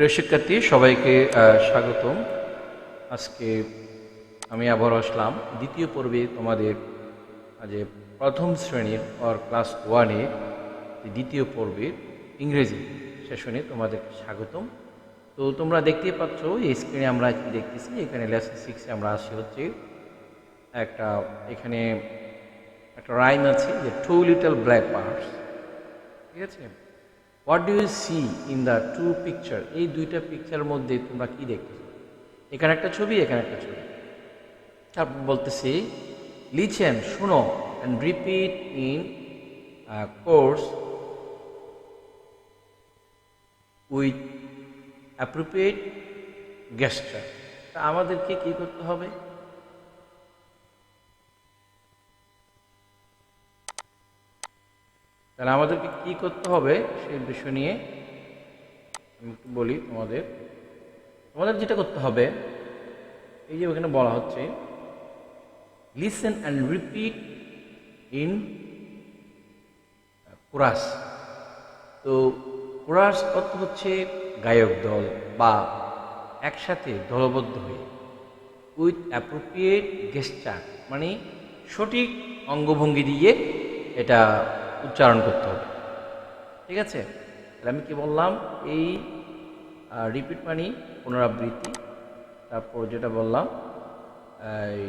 প্রিয় শিক্ষার্থী, সবাইকে স্বাগতম। আজকে আমি আবার আসলাম দ্বিতীয় পর্বে তোমাদের যে প্রথম শ্রেণির অর ক্লাস ওয়ানে দ্বিতীয় পর্বের ইংরেজি সেশনে তোমাদের স্বাগতম। তো তোমরা দেখতেই পাচ্ছ, এই স্ক্রিনে আমরা কি দেখতেছি, এখানে লেসন সিক্সে আমরা আসি হচ্ছে একটা, এখানে একটা রাইম আছে যে টু লিটল ব্ল্যাক পার্টস ঠিক আছে? What do you see in the two picture এই দুইটা পিকচারের মধ্যে তোমরা কি দেখতেছো? এখানে একটা ছবি, এখানে একটা ছবি। তারপর বলতেছি লিচেন শুনো and repeat in chorus with appropriate gesture তা আমাদেরকে কি করতে হবে? তাহলে আমাদেরকে কি করতে হবে সেই বিষয় নিয়ে আমি একটু বলি তোমাদের। তোমাদের যেটা করতে হবে, এই যে ওখানে বলা হচ্ছে listen and repeat in chorus. তো কোরাস অর্থ হচ্ছে গায়ক দল বা একসাথে দলবদ্ধ হয়ে উইথ অ্যাপ্রোপ্রিয়েট গেস্টার মানে সঠিক অঙ্গভঙ্গি দিয়ে এটা উচ্চারণ করতে হবে। ঠিক আছে? তাহলে আমি কি বললাম? এই রিপিট মানে পুনরাবৃত্তি। তারপর যেটা বললাম, এই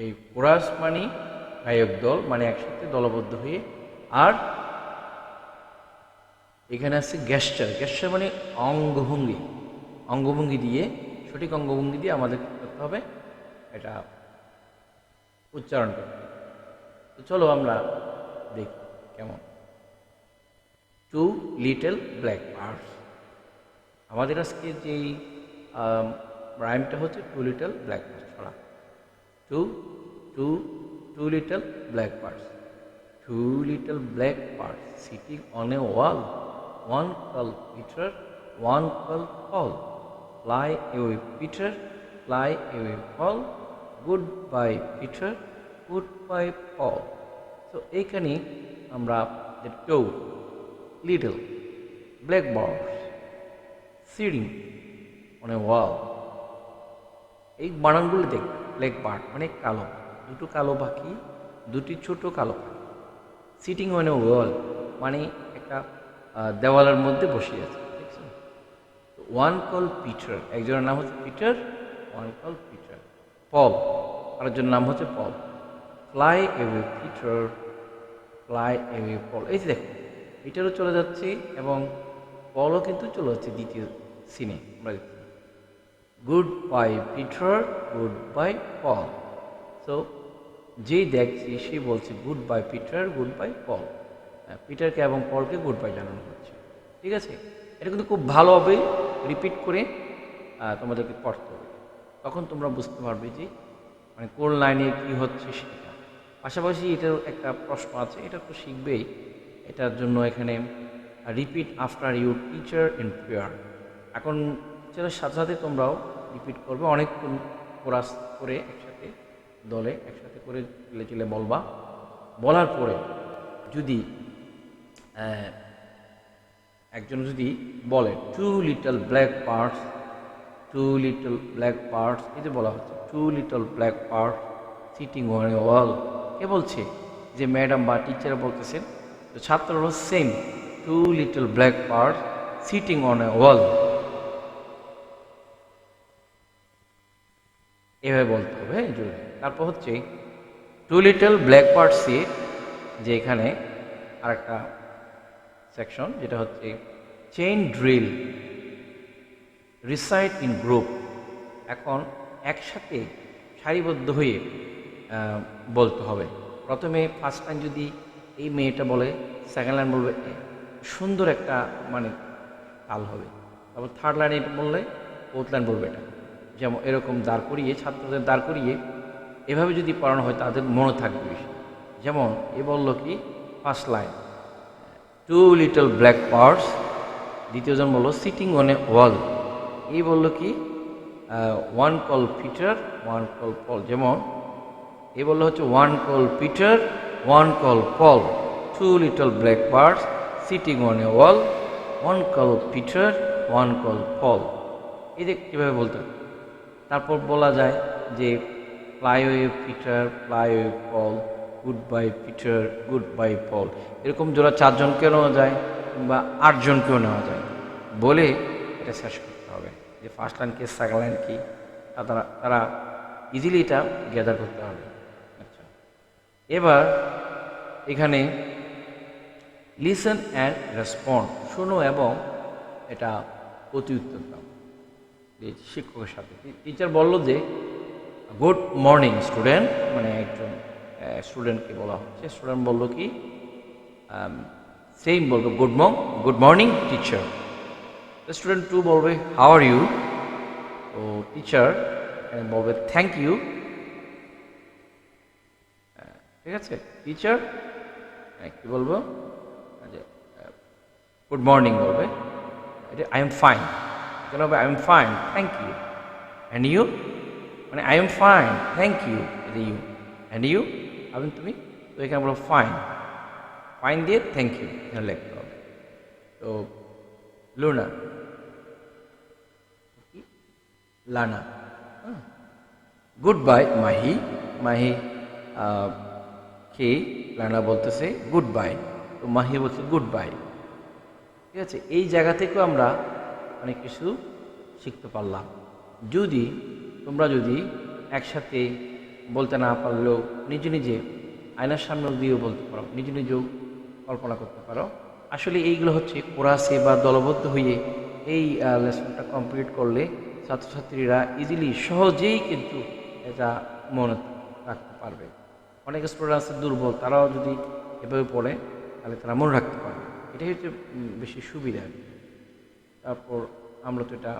এই কোরাস মানে গায়ক দল মানে একসাথে দলবদ্ধ হয়ে, আর এখানে আছে গ্যাস্টার গ্যাস্টার মানে অঙ্গভঙ্গি। অঙ্গভঙ্গি দিয়ে, সঠিক অঙ্গভঙ্গি দিয়ে আমাদের করতে হবে? এটা উচ্চারণ করতে। তো চলো আমরা দেখি কেমন। টু লিটল ব্ল্যাক পার্স আমাদের আজকে যেই রাইমটা হচ্ছে টু লিটল ব্ল্যাক পার্স ছড়া। Two two two little black birds two little black parts sitting on a wall. One called Peter, one called Paul. Fly away, Peter, fly away, Paul. Goodbye, Peter, goodbye, Paul. So এখানে আমরা the two little black birds sitting on a wall. এই বানানগুলো দেখ black মানে কালো দুটো কালো পাখি দুটি ছোট কালো পাখি সিটিং অন এ ওয়াল মানে একটা দেওয়ালের মধ্যে বসে আছে ওয়ান কল পিটার একজনের নাম হচ্ছে Peter one call Peter Paul আরেকজনের নাম হচ্ছে Paul fly away Peter fly away Paul এই যে দেখো পিটারও চলে যাচ্ছে এবং পলও কিন্তু চলে যাচ্ছে দ্বিতীয় সিনে আমরা দেখছি। Goodbye Peter goodbye Paul so যেই দেখছি, সে বলছে goodbye Peter goodbye Paul পিটারকে এবং পলকে গুড বাই জানানো হচ্ছে। ঠিক আছে? এটা কিন্তু খুব ভালোভাবে রিপিট করে তোমাদেরকে পড়তে হবে। তখন তোমরা বুঝতে পারবে যে মানে কোন লাইনে কি হচ্ছে সেটা। পাশাপাশি এটার একটা প্রশ্ন আছে, এটা তো শিখবেই এটার জন্য এখানে repeat after your teacher in prayer এখন টিচারের সাথে সাথে তোমরাও রিপিট করবে। অনেকক্ষণ কোরাস করে একসাথে দলে, একসাথে করে চিলে চিলে বলবা। বলার পরে যদি একজন যদি বলে two little black birds two little black birds এই যে বলা হচ্ছে two little black birds sitting a wall কে বলছে? যে ম্যাডাম বা টিচার বলতেছেন তো ছাত্ররা same two little black birds sitting on a wall এভাবে বলতে হবে হ্যাঁ জরুরি তারপর হচ্ছে two little black bird sit যে এখানে আরেকটা সেকশন যেটা হচ্ছে chain drill recite in group এখন একসাথে সারিবদ্ধ হয়ে বলতে হবে। প্রথমে ফার্স্ট লাইন যদি এই মেয়েটা বলে সেকেন্ড লাইন বলবে সুন্দর একটা মানে তাল হবে। তারপর থার্ড লাইনে এটা বললে ফোর্থ লাইন বলবে এটা। যেমন এরকম দাঁড় করিয়ে, ছাত্রদের দাঁড় করিয়ে, এভাবে যদি পড়ানো হয়, তাদের মনে থাকবে যেমন এ বলল কি first line two little black birds দ্বিতীয়জন বলল সিটিং অন এ ওয়াল এই বলল কি? One call Peter one call Paul যেমন এ বলল হচ্ছে one call Peter one call Paul two little black birds sitting on a wall one call Peter one call Paul যে কীভাবে বলতে তারপর বলা যায় যে fly away Peter fly away Paul goodbye Peter goodbye Paul এরকম জোড়া চারজনকেও নেওয়া যায় কিংবা আটজনকেও নেওয়া যায়। বলে এটা শেষ করতে হবে যে ফার্স্ট লাইন কি সেকেন্ড লাইন কি? তারা তারা ইজিলি এটা গ্যাদার করতে হবে। আচ্ছা। এবার এখানে লিসেন অ্যান্ড রেসপন্ড শোনো এবং এটা অতি উত্তর দাও শিক্ষকের সাথে। টিচার বলল যে গুড মর্নিং স্টুডেন্ট মানে একজন স্টুডেন্টকে বলা? হচ্ছে স্টুডেন্ট বলল কি সেম বলবে good morn good morning teacher student too বলবে হাউ আর ইউ তো টিচার বলবে থ্যাংক ইউ ঠিক আছে? টিচার কি বলব? গুড মর্নিং বলবে। এটা আই এম ফাইন কেন I am fine thank you and you মানে I am fine thank you you and you আমি তুমি? তো এখানে বলো ফাইন ফাইন দিয়ে থ্যাংক ইউ এখানে লিখতে হবে। তো লুনা লানা গুড বাই মাহি মাহি কে? লানা বলতেছে গুড বাই তো মাহি বলছে গুড বাই ঠিক আছে? এই জায়গা থেকেও আমরা অনেক কিছু শিখতে পারলাম। যদি, তোমরা যদি একসাথে বলতে না পারলেও নিজে নিজে আয়নার সামনে দিয়েও বলতে পারো, নিজে নিজেও কল্পনা করতে পারো। আসলে এইগুলো হচ্ছে কোরাসে বা দলবদ্ধ হয়ে এই লেসনটা কমপ্লিট করলে ছাত্রছাত্রীরা ইজিলি সহজেই কিন্তু এটা মনে রাখতে পারবে। অনেক স্টুডেন্ট আছে দুর্বল, তারাও যদি এভাবে পড়ে, তাহলে তারা মনে রাখতে পারবে। এটাই হচ্ছে বেশি সুবিধা। তারপর আমরা তো এটা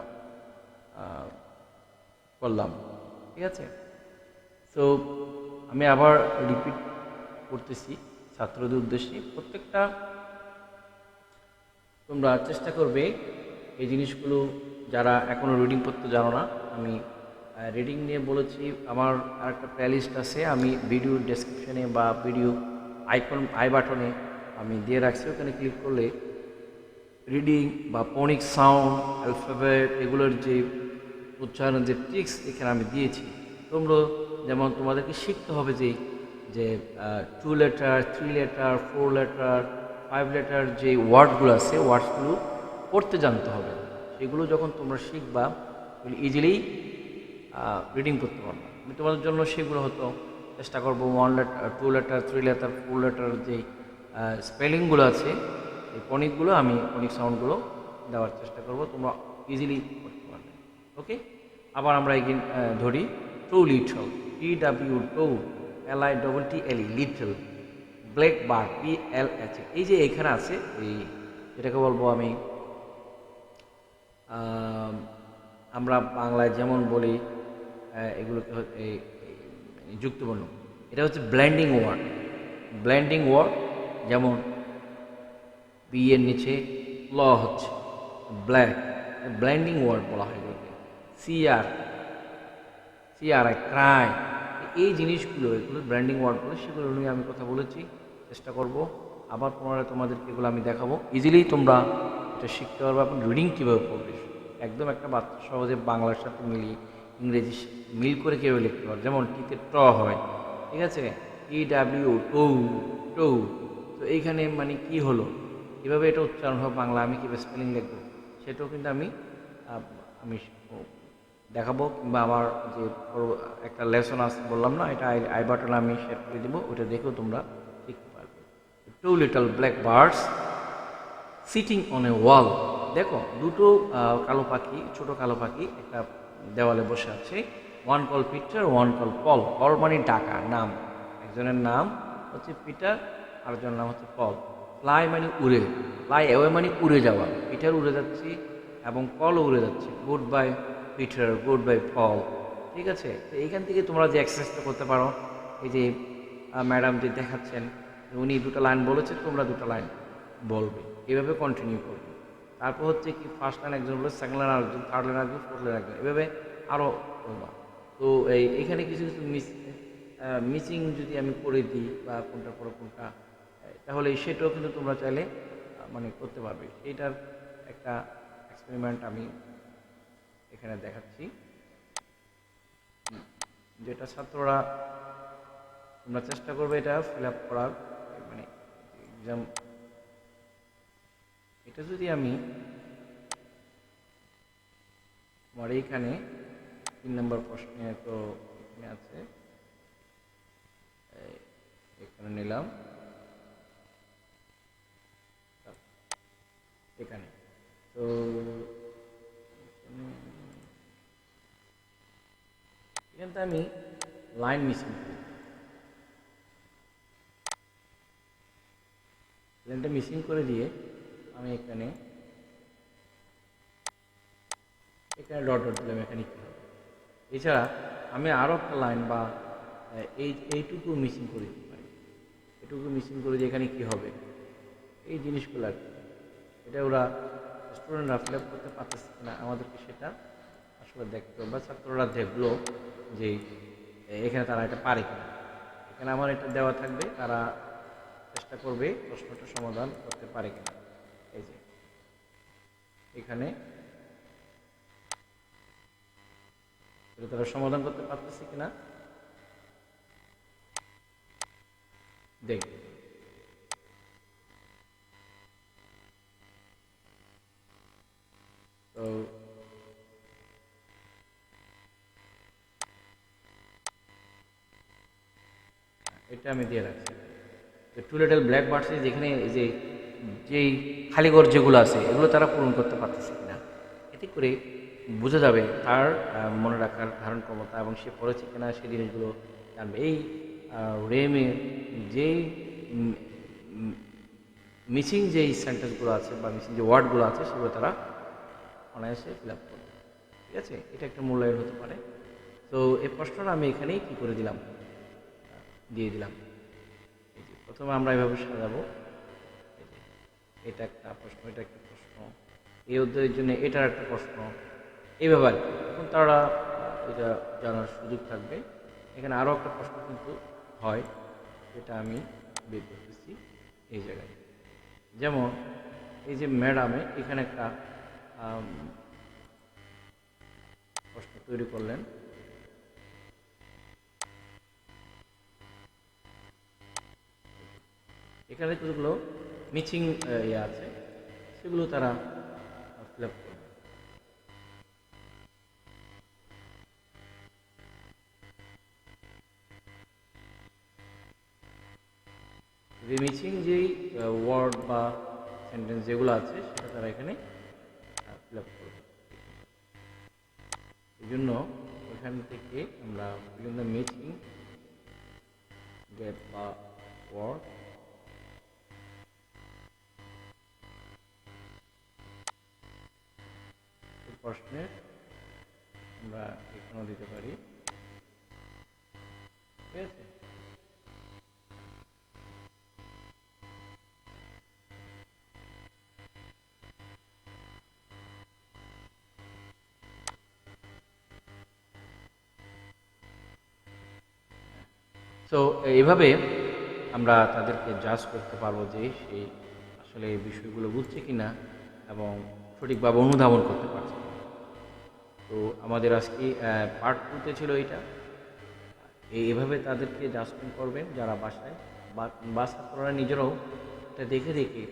করলাম। ঠিক আছে? তো আমি আবার রিপিট করতেছি, ছাত্রদের উদ্দেশ্যে। প্রত্যেকটা তোমরা চেষ্টা করবে এই জিনিসগুলো যারা এখনও রিডিং পড়তে জানো না, আমি রিডিং নিয়ে বলেছি। আমার আরেকটা প্লেলিস্ট আছে, আমি ভিডিও ডেসক্রিপশনে বা ভিডিও আইকন আই বাটনে আমি দিয়ে রাখছি। ওখানে ক্লিক করলে রিডিং বা পনিক সাউন্ড অ্যালফাবেট এগুলোর যে উচ্চারণ যে ট্রিক্স এখানে আমি দিয়েছি। তোমরা যেমন তোমাদেরকে শিখতে হবে যে যে two letter three letter four letter five letter যে ওয়ার্ডগুলো আছে, ওয়ার্ডসগুলো পড়তে জানতে হবে। সেগুলো যখন তোমরা শিখবা ইজিলি রিডিং করতে পারবে। আমি তোমাদের জন্য সেগুলো হতো চেষ্টা করব one letter two letter three letter four letter যে স্পেলিংগুলো আছে, এই পনিকগুলো আমি পনিক সাউন্ডগুলো দেওয়ার চেষ্টা করব, তোমরা ইজিলি করতে পারবে। ওকে আবার আমরা এগিন ধরি two little T W two L I double T L E little black bar P L H এই যে এখানে আছে, এই এটাকে বলব আমি আমরা বাংলায় যেমন বলি এগুলোকে এই- এই যুক্তবর্ণ এটা হচ্ছে ব্ল্যান্ডিং ওয়ার্ড ব্ল্যান্ডিং ওয়ার্ড যেমন বি এর নিচে ল হচ্ছে ব্ল্যাক ব্ল্যান্ডিং ওয়ার্ড বলা হয় এগুলোকে। সিআর সিআর আই ক্রাই এই জিনিসগুলো, এগুলো ব্র্যান্ডিং ওয়ার্ডগুলো সেগুলো নিয়ে আমি কথা বলেছি, চেষ্টা করব। আবার পুনরায় তোমাদেরকে এগুলো আমি দেখাবো। ইজিলি তোমরা এটা শিখতে পারবে আপনি রিডিং কীভাবে পড়বে, একদম একটা বাচ্চা সহজে বাংলার সাথে মিলিয়ে ইংরেজি মিল করে কীভাবে লিখতে পারবে, যেমন টিতে ট হয়, ঠিক আছে? টি ডাব্লিউ টৌ টৌ তো এইখানে মানে কি হলো? কীভাবে এটা উচ্চারণ হবে বাংলা, আমি কীভাবে স্পেলিং লিখব? সেটাও কিন্তু আমি আমি দেখাবো কিংবা আমার যে একটা লেসন আছে বললাম না, এটা আই বাটনে আমি শেয়ার করে দেবো ওটা দেখেও তোমরা শিখতে পারবে। Two little black birds sitting on a wall দেখো, দুটো কালো পাখি, ছোট কালো পাখি একটা দেওয়ালে বসে আছে। One call Peter one call Paul Paul মানে ডাকা, নাম। একজনের নাম হচ্ছে পিটার আরেকজনের নাম হচ্ছে পল ফ্লাই মানে উড়ে ফ্লাই অ্যাওয়ে মানে উড়ে যাওয়া। পিটার উড়ে যাচ্ছে এবং পলও উড়ে যাচ্ছে। Goodbye Peter goodbye Paul ঠিক আছে? তো এইখান থেকে তোমরা যে এক্সারসাইজটা করতে পারো, এই যে ম্যাডাম যে দেখাচ্ছেন, উনি দুটো লাইন বলেছে, তোমরা দুটো লাইন বলবে। এভাবে কন্টিনিউ করবে। তারপর হচ্ছে কি ফার্স্ট লাইন একজন বলবে সেকেন্ড লাইন আরেকজন থার্ড লাইন আরেকজন ফোর্থ লাইন একজন এভাবে আরও করবা তো এই, এখানে কিছু কিছু মিস মিসিং যদি আমি করে দিই, বা কোনটা পরে কোনটা, তাহলে সেটাও কিন্তু তোমরা চাইলে মানে করতে পারবে। সেইটার একটা এক্সপেরিমেন্ট আমি এখানে দেখাচ্ছি। যেটা ছাত্ররা তোমরা চেষ্টা করবে এটা ফিল আপ করার মানে এক্সাম এটা যদি আমি আমার এইখানে তিন নম্বর প্রশ্নে তো এখানে আছে এখানে নিলাম। এখানে। তো এখানে তো আমি লাইন মিসিং করি। লাইনটা মিসিং করে দিয়ে আমি এখানে এখানে ডট ডট দিলাম, এখানে কী হবে? এছাড়া আমি আরও একটা লাইন বা এই, এইটুকু মিসিং করে দিতে পারি। এটুকু মিসিং করে দিয়ে এখানে কী হবে? এই জিনিসগুলো আর এটা ওরা স্টুডেন্টরা ফিল আপ করতে পারতেছে না আমাদেরকে সেটা আসলে দেখতে হবে বা ছাত্ররা দেখল। যে এখানে তারা এটা পারে কিনা। এখানে আমার এটা দেওয়া থাকবে, তারা চেষ্টা করবে প্রশ্নটা সমাধান করতে পারে কিনা। এই যে, এখানে তারা সমাধান করতে পারতেছে কিনা। দেখবে তো এটা আমি দিয়ে রাখছি। টু লিটল ব্ল্যাক বার্ডসে যেখানে যে, যেই খালিঘর যেগুলো আছে, এগুলো তারা পূরণ করতে পারতেছে কিনা, এতে করে বোঝা যাবে তার মনে রাখার ধারণ ক্ষমতা এবং সে পড়েছে কিনা সেই জিনিসগুলো জানবে। এই রেমে যেই মিসিং যেই সেন্টেন্সগুলো আছে বা মিসিং যে ওয়ার্ডগুলো আছে, সেগুলো তারা অনায়াসে ফিল আপ করবে। ঠিক আছে? এটা একটা মূল্যায়ন হতে পারে। তো এই প্রশ্নটা আমি এখানেই কী করে দিলাম? দিয়ে দিলাম। প্রথমে আমরা এভাবে সাজাবো। এটা একটা প্রশ্ন, এটা একটা প্রশ্ন। এই অধ্যায়ের জন্য এটার একটা প্রশ্ন। এইভাবে আর এখন তারা, এটা জানার সুযোগ থাকবে। এখানে আরও একটা প্রশ্ন কিন্তু হয় এটা আমি বের করতেছি এই জায়গায়। যেমন এই যে ম্যাডামে এখানে একটা প্রশ্ন তৈরি করলেন। এখানে যেগুলো মিচিং ইয়ে আছে, সেগুলো তারা ফিল আপ করবে। মিচিং যেই ওয়ার্ড বা সেন্টেন্স যেগুলো আছে, সেটা তারা এখানে ফিল আপ করবে। এই জন্য ওখান থেকে আমরা বিভিন্ন মিচিং গেট বা ওয়ার্ড প্রশ্নের আমরা এখানেও দিতে পারি সো এইভাবে আমরা তাদেরকে জাজ করতে পারব যে সে আসলে এই বিষয়গুলো বুঝছে কিনা এবং সঠিকভাবে অনুধাবন করতে পারছে। তো আমাদের আজকে পার্ট টুতে ছিল এটা। এভাবে তাদেরকে জাজমেন্ট করবেন যারা বাসায়। বা ছাত্ররা নিজেরাও এটা দেখে দেখে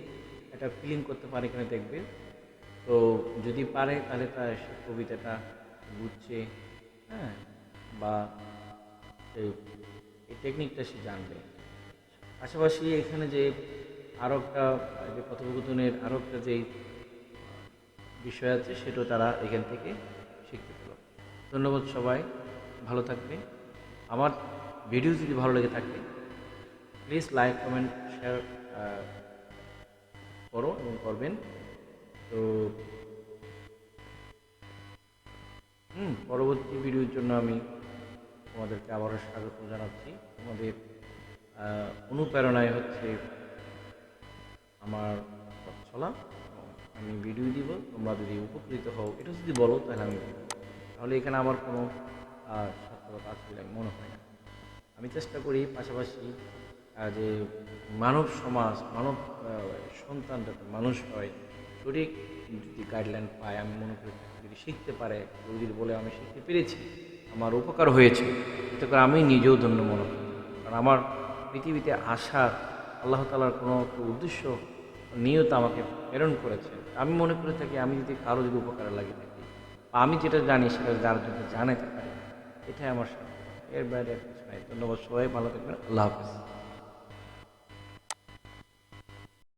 একটা ফিলিং করতে পারে কিনা দেখবে। তো যদি পারে তাহলে তার সে কবিতাটা বুঝছে হ্যাঁ বা এই টেকনিকটা সে জানবে। পাশাপাশি এখানে যে আরও একটা, যে কথোপকথনের আরও একটা যেই বিষয় আছে সেটাও তারা এখান থেকে ধন্যবাদ সবাই, ভালো থাকবে। আমার ভিডিও যদি ভালো লেগে থাকে প্লিজ লাইক কমেন্ট শেয়ার করো এবং করবেন। তো, হুম, পরবর্তী ভিডিওর জন্য আমি তোমাদেরকে আবারও স্বাগত জানাচ্ছি। তোমাদের অনুপ্রেরণায় হচ্ছে আমার চলা আমি ভিডিও দিব, তোমরা যদি উপকৃত হও, এটা যদি বলো, তাহলে আমি তাহলে এখানে আমার কোনো সার্থকতা আছে বলে আমি মনে হয় না। আমি চেষ্টা করি পাশাপাশি যে মানব সমাজ, মানব সন্তান যাতে মানুষ হয়, সঠিক যদি গাইডলাইন পায়, আমি মনে করি যদি শিখতে পারে কেউ যদি বলে আমি শিখতে পেরেছি, আমার উপকার হয়েছে, এতে করে আমি নিজেও ধন্য মনে করি। কারণ আমার পৃথিবীতে আসার আল্লাহ তালার কোনো উদ্দেশ্য, নিয়ত আমাকে প্রেরণ করেছে। আমি মনে করে থাকি আমি যদি কারও যদি উপকারে লাগে আমি যেটা জানি সেটা জানাতে পারি, এটাই আমার সব এর বাইরে ধন্যবাদ সবাই, ভালো থাকবেন। আল্লাহ হাফিজ।